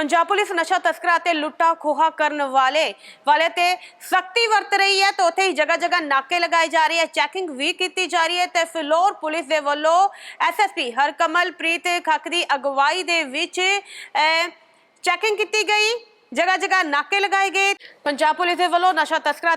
Punjab police ਨਸ਼ਾ ਤਸਕਰਾਂ ਅਤੇ ਲੁੱਟਾ ਖੋਹਾ ਕਰਨ ਵਾਲੇ ਵਾਲੇ ਤੇ ਸਖਤੀ ਵਰਤ ਰਹੀ ਹੈ ਤੇ ਉੱਥੇ ਹੀ ਜਗ੍ਹਾ ਜਗ੍ਹਾ ਨਾਕੇ ਲਗਾਏ ਜਾ ਰਹੇ ਹੈ, ਚੈਕਿੰਗ ਵੀ ਕੀਤੀ ਜਾ ਰਹੀ ਹੈ ਤੇ ਫਿਲੌਰ ਪੁਲਿਸ ਦੇ ਵੱਲੋਂ ਐਸਐਸਪੀ ਹਰਕਮਲਪ੍ਰੀਤ ਖੱਕ ਦੀ ਅਗਵਾਈ ਦੇ ਵਿੱਚ ਚੈਕਿੰਗ ਕੀਤੀ ਗਈ। ਜਗ੍ਹਾ ਜਗ੍ਹਾ ਨਾਕੇ ਲਗਾਏ ਗਏ। ਪੰਜਾਬ ਪੁਲਿਸ ਦੇ ਵੱਲੋਂ ਨਸ਼ਾ ਤਸਕਰਾਂ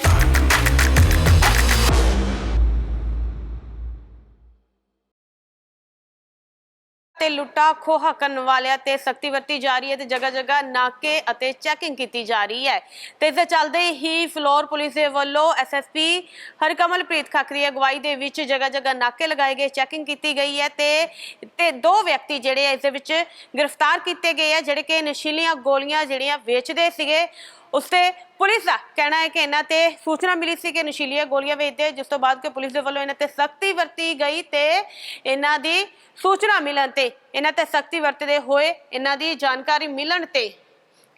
ਤੇ ਲੁੱਟਾ ਖੋਹਾ ਕਰਨ ਵਾਲਿਆਂ ਤੇ ਸਖਤੀ ਵਰਤੀ ਜਾ ਰਹੀ ਹੈ ਤੇ ਜਗ੍ਹਾ ਜਗ੍ਹਾ ਨਾਕੇ ਅਤੇ ਚੈਕਿੰਗ ਕੀਤੀ ਜਾ ਰਹੀ ਹੈ। ਤੇ ਇਸ ਦੇ ਚੱਲਦੇ ਹੀ ਫਲੋਰ ਪੁਲਿਸ ਦੇ ਵੱਲੋਂ ਐਸਐਸਪੀ ਹਰਕਮਲਪ੍ਰੀਤ ਖੱਕ ਦੀ ਅਗਵਾਈ ਦੇ ਵਿੱਚ ਜਗ੍ਹਾ ਜਗ੍ਹਾ ਨਾਕੇ ਲਗਾਏ ਗਏ, ਚੈਕਿੰਗ ਕੀਤੀ ਗਈ ਹੈ ਤੇ ਤੇ ਦੋ ਵਿਅਕਤੀ ਜਿਹੜੇ ਆ ਇਸ ਦੇ ਵਿੱਚ ਗ੍ਰਿਫਤਾਰ ਕੀਤੇ ਗਏ ਆ, ਜਿਹੜੇ ਕਿ ਨਸ਼ੀਲੀਆਂ ਗੋਲੀਆਂ ਜਿਹੜੀਆਂ ਵੇਚਦੇ ਸੀਗੇ ਉਸ ਤੇ ਪੁਲਿਸ ਦਾ ਕਹਿਣਾ ਹੈ ਕਿ ਇਹਨਾਂ ਤੇ ਸੂਚਨਾ ਮਿਲੀ ਸੀ ਕਿ ਨਸ਼ੀਲੀਆਂ ਗੋਲੀਆਂ ਵੇਚਦੇ ਜਿਸ ਤੋਂ ਬਾਅਦ ਕਿ ਪੁਲਿਸ ਦੇ ਵੱਲੋਂ ਇਹਨਾਂ ਤੇ ਸਖਤੀ ਵਰਤੀ ਗਈ ਤੇ ਇਹਨਾਂ ਦੀ ਸੂਚਨਾ ਮਿਲਣ ਤੇ, ਇਹਨਾਂ ਤੇ ਸਖਤੀ ਵਰਤਦੇ ਹੋਏ ਇਹਨਾਂ ਦੀ ਜਾਣਕਾਰੀ ਮਿਲਣ ਤੇ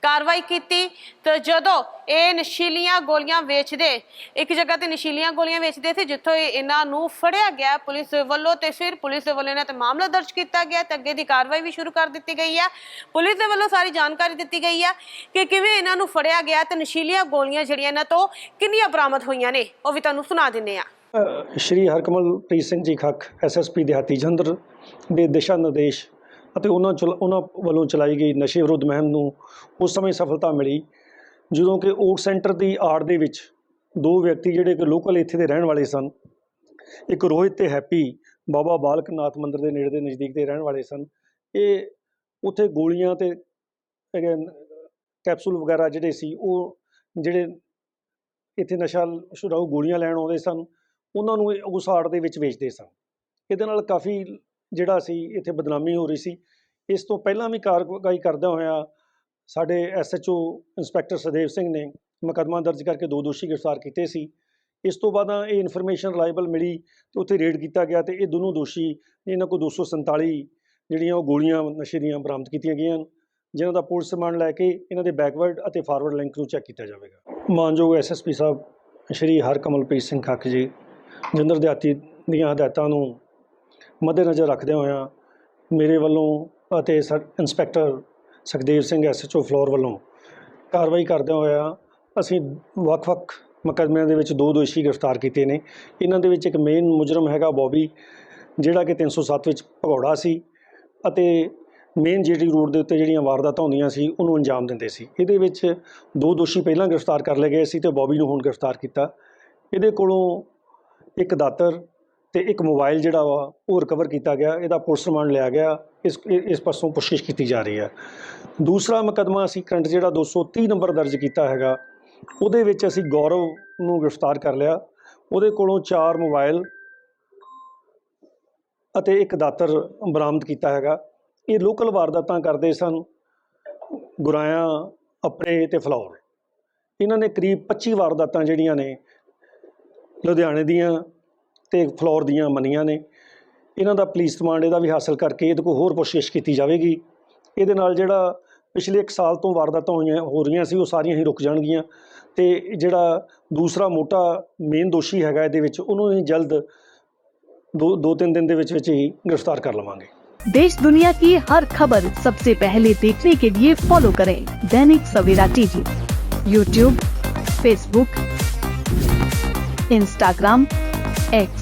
ਕਾਰਵਾਈ ਕੀਤੀ ਤੇ ਜਦੋਂ ਇਹ ਨਸ਼ੀਲੀਆਂ ਗੋਲੀਆਂ ਵੇਚਦੇ, ਇੱਕ ਜਗ੍ਹਾ ਤੇ ਨਸ਼ੀਲੀਆਂ ਗੋਲੀਆਂ ਵੇਚਦੇ ਸੀ ਜਿੱਥੋਂ ਇਹ- ਇਹਨਾਂ ਨੂੰ ਫੜਿਆ ਗਿਆ ਪੁਲਿਸ ਵੱਲੋਂ ਤੇ ਫਿਰ ਪੁਲਿਸ ਦੇ ਵੱਲੋਂ ਇਹਨਾਂ ਤੇ ਮਾਮਲਾ ਦਰਜ ਕੀਤਾ ਗਿਆ ਤੇ ਅੱਗੇ ਦੀ ਕਾਰਵਾਈ ਵੀ ਸ਼ੁਰੂ ਕਰ ਦਿੱਤੀ ਗਈ ਹੈ ਪੁਲਿਸ ਦੇ ਵੱਲੋਂ ਸਾਰੀ ਜਾਣਕਾਰੀ ਦਿੱਤੀ ਗਈ ਹੈ ਕਿ ਕਿਵੇਂ ਇਹਨਾਂ ਨੂੰ ਫੜਿਆ ਗਿਆ ਤੇ ਨਸ਼ੀਲੀਆਂ ਗੋਲੀਆਂ ਜਿਹੜੀਆਂ ਇਹਨਾਂ ਤੋਂ ਕਿੰਨੀਆਂ ਬਰਾਮਦ ਹੋਈਆਂ ਨੇ, ਉਹ ਵੀ ਤੁਹਾਨੂੰ ਸੁਣਾ ਦਿੰਨੇ ਆ। ਸ਼੍ਰੀ ਹਰਕਮਲਪ੍ਰੀਤ ਸਿੰਘ ਜੀ ਖੱਕ ਐਸਐਸਪੀ ਦਿਹਾਤੀ ਜਲੰਧਰ ਦੇ ਦਿਸ਼ਾ ਨਿਰਦੇਸ਼ ਅਤੇ ਉਹਨਾਂ ਚਲ- ਉਹਨਾਂ ਵੱਲੋਂ ਚਲਾਈ ਗਈ ਨਸ਼ੇ ਵਿਰੁੱਧ ਮੁਹਿੰਮ ਨੂੰ ਉਸ ਸਮੇਂ ਸਫਲਤਾ ਮਿਲੀ, ਜਦੋਂ ਕਿ ਓਟ ਸੈਂਟਰ ਦੀ ਆੜ ਦੇ ਵਿੱਚ ਦੋ ਵਿਅਕਤੀ ਜਿਹੜੇ ਕਿ ਲੋਕਲ ਇੱਥੇ ਦੇ ਰਹਿਣ ਵਾਲੇ ਸਨ, ਇੱਕ ਰੋਹਿਤ ਤੇ ਹੈਪੀ, ਬਾਬਾ ਬਾਲਕ ਨਾਥ ਮੰਦਿਰ ਦੇ ਨੇੜੇ ਦੇ ਨਜ਼ਦੀਕ ਦੇ ਰਹਿਣ ਵਾਲੇ ਸਨ। ਇਹ ਉੱਥੇ ਗੋਲੀਆਂ ਤੇ ਹੈਗੇ ਕੈਪਸੂਲ ਵਗੈਰਾ ਜਿਹੜੇ ਸੀ, ਉਹ ਜਿਹੜੇ ਇੱਥੇ ਨਸ਼ਾ ਛੁਡਾਊ ਗੋਲੀਆਂ ਲੈਣ ਆਉਂਦੇ ਸਨ, ਉਹਨਾਂ ਨੂੰ ਉਸ ਆੜ ਦੇ ਵਿੱਚ ਵੇਚਦੇ ਸਨ। ਇਹਦੇ ਨਾਲ ਕਾਫੀ ਜਿਹੜਾ ਸੀ ਇੱਥੇ ਬਦਨਾਮੀ ਹੋ ਰਹੀ ਸੀ ਇਸ ਤੋਂ ਪਹਿਲਾਂ ਵੀ ਕਾਰਵਾਈ ਕਰਦਿਆਂ ਹੋਇਆ ਸਾਡੇ ਐਸਐਚਓ ਇੰਸਪੈਕਟਰ ਸਦੇਵ ਸਿੰਘ ਨੇ ਮੁਕੱਦਮਾ ਦਰਜ ਕਰਕੇ ਦੋ ਦੋਸ਼ੀ ਗ੍ਰਿਫਤਾਰ ਕੀਤੇ ਸੀ। ਇਸ ਤੋਂ ਬਾਅਦ ਇਹ ਇਨਫੋਰਮੇਸ਼ਨ ਰਿਲਾਇਬਲ ਮਿਲੀ ਤੇ ਉੱਥੇ ਰੇਡ ਕੀਤਾ ਗਿਆ ਤੇ ਇਹ ਦੋਨੋਂ ਦੋਸ਼ੀ ਇਹਨਾਂ ਕੋਲ 247 ਜਿਹੜੀਆਂ ਉਹ ਗੋਲੀਆਂ ਨਸ਼ੇ ਦੀਆਂ ਬਰਾਮਦ ਕੀਤੀਆਂ ਗਈਆਂ ਹਨ, ਜਿਨ੍ਹਾਂ ਦਾ ਪੁਲਿਸ ਰਿਮਾਂਡ ਲੈ ਕੇ ਇਹਨਾਂ ਦੇ ਬੈਕਵਰਡ ਅਤੇ ਫਾਰਵਰਡ ਲਿੰਕ ਨੂੰ ਚੈੱਕ ਕੀਤਾ ਜਾਵੇਗਾ। ਮਾਨਯੋਗ ਐਸਐਸਪੀ ਸਾਹਿਬ ਸ਼੍ਰੀ ਹਰਕਮਲਪ੍ਰੀਤ ਸਿੰਘ ਖੱਕ ਜੀ ਜੰਦਰ ਦਿਹਾਤੀ ਦੀਆਂ ਹਦਾਇਤਾਂ ਨੂੰ ਮੱਦੇਨਜ਼ਰ ਰੱਖਦਿਆਂ ਹੋਇਆਂ ਮੇਰੇ ਵੱਲੋਂ ਅਤੇ sir, inspector Sukhdev Singh SHO Phillaur ਵੱਲੋਂ ਕਾਰਵਾਈ ਕਰਦਿਆਂ ਹੋਇਆ ਅਸੀਂ ਵੱਖ-ਵੱਖ ਮੁਕੱਦਮਿਆਂ ਦੇ ਵਿੱਚ ਦੋ ਦੋਸ਼ੀ ਗ੍ਰਿਫਤਾਰ ਕੀਤੇ ਨੇ। ਇਹਨਾਂ ਦੇ ਵਿੱਚ ਇੱਕ ਮੇਨ ਮੁਜਰਮ ਹੈਗਾ ਬੌਬੀ, ਜਿਹੜਾ ਕਿ 307 ਵਿੱਚ ਭਗੌੜਾ ਸੀ ਅਤੇ ਮੇਨ ਜੀਟੀ ਰੋਡ ਦੇ ਉੱਤੇ ਜਿਹੜੀਆਂ ਵਾਰਦਾਤਾਂ ਹੁੰਦੀਆਂ ਸੀ, ਉਹਨੂੰ ਅੰਜਾਮ ਦਿੰਦੇ ਸੀ। ਇਹਦੇ ਵਿੱਚ ਦੋ ਦੋਸ਼ੀ ਪਹਿਲਾਂ ਗ੍ਰਿਫਤਾਰ ਕਰ ਲਏ ਗਏ ਸੀ ਤੇ ਬੌਬੀ ਨੂੰ ਹੁਣ ਗ੍ਰਿਫਤਾਰ ਕੀਤਾ। ਇਹਦੇ ਕੋਲੋਂ ਇੱਕ ਦਾਤਰ ਤੇ ਇੱਕ ਮੋਬਾਈਲ ਜਿਹੜਾ ਵਾ, ਉਹ ਰਿਕਵਰ ਕੀਤਾ ਗਿਆ, ਇਹਦਾ ਪੁਲਿਸ ਰਿਮਾਂਡ ਲਿਆ ਗਿਆ, ਇਸ ਇਸ ਪਾਸੋਂ ਪੁੱਛਗਿੱਛ ਕੀਤੀ ਜਾ ਰਹੀ ਹੈ। ਦੂਸਰਾ ਮੁਕੱਦਮਾ ਅਸੀਂ ਕਰੰਟ ਜਿਹੜਾ 230 ਨੰਬਰ ਦਰਜ ਕੀਤਾ ਹੈਗਾ, ਉਹਦੇ ਵਿੱਚ ਅਸੀਂ ਗੌਰਵ ਨੂੰ ਗ੍ਰਿਫਤਾਰ ਕਰ ਲਿਆ। ਉਹਦੇ ਕੋਲੋਂ ਚਾਰ ਮੋਬਾਈਲ ਅਤੇ ਇੱਕ ਦਾਤਰ ਬਰਾਮਦ ਕੀਤਾ ਹੈਗਾ। ਇਹ ਲੋਕਲ ਵਾਰਦਾਤਾਂ ਕਰਦੇ ਸਨ, ਗੁਰਾਇਆ ਆਪਣੇ ਤੇ ਫਲੌਰ। ਇਹਨਾਂ ਨੇ ਕਰੀਬ 25 ਵਾਰਦਾਤਾਂ ਜਿਹੜੀਆਂ ਨੇ, ਲੁਧਿਆਣੇ ਦੀਆਂ ਤੇ ਫਲੋਰ ਦੀਆਂ ਮੰਨੀਆਂ ਨੇ ਇਹਨਾਂ ਦਾ ਪੁਲਿਸ ਰਿਮਾਂਡ ਇਹਦਾ ਵੀ ਹਾਸਲ ਕਰਕੇ ਇਹਦੇ ਕੋਲ ਹੋਰ ਪੁੱਛਗਿੱਛ ਕੀਤੀ ਜਾਵੇਗੀ ਇਹਦੇ ਨਾਲ ਜਿਹੜਾ ਪਿਛਲੇ 1 ਸਾਲ ਤੋਂ ਵਾਰਦਾਤਾਂ ਹੋਈਆਂ ਹੋ ਰਹੀਆਂ ਸੀ ਉਹ ਸਾਰੀਆਂ ਹੀ ਰੁਕ ਜਾਣਗੀਆਂ ਤੇ ਜਿਹੜਾ ਦੂਸਰਾ ਮੋਟਾ ਮੇਨ ਦੋਸ਼ੀ ਹੈਗਾ ਇਹਦੇ ਵਿੱਚ ਉਹਨੂੰ ਅਸੀਂ ਜਲਦ ਦੋ ਦੋ ਤਿੰਨ ਦਿਨ ਦੇ ਵਿੱਚ ਵਿੱਚ ਹੀ ਗ੍ਰਿਫਤਾਰ ਕਰ ਲਵਾਂਗੇ देश दुनिया की हर खबर सबसे पहले देखने के लिए फॉलो करें Dainik Savera TV YouTube Facebook Instagram X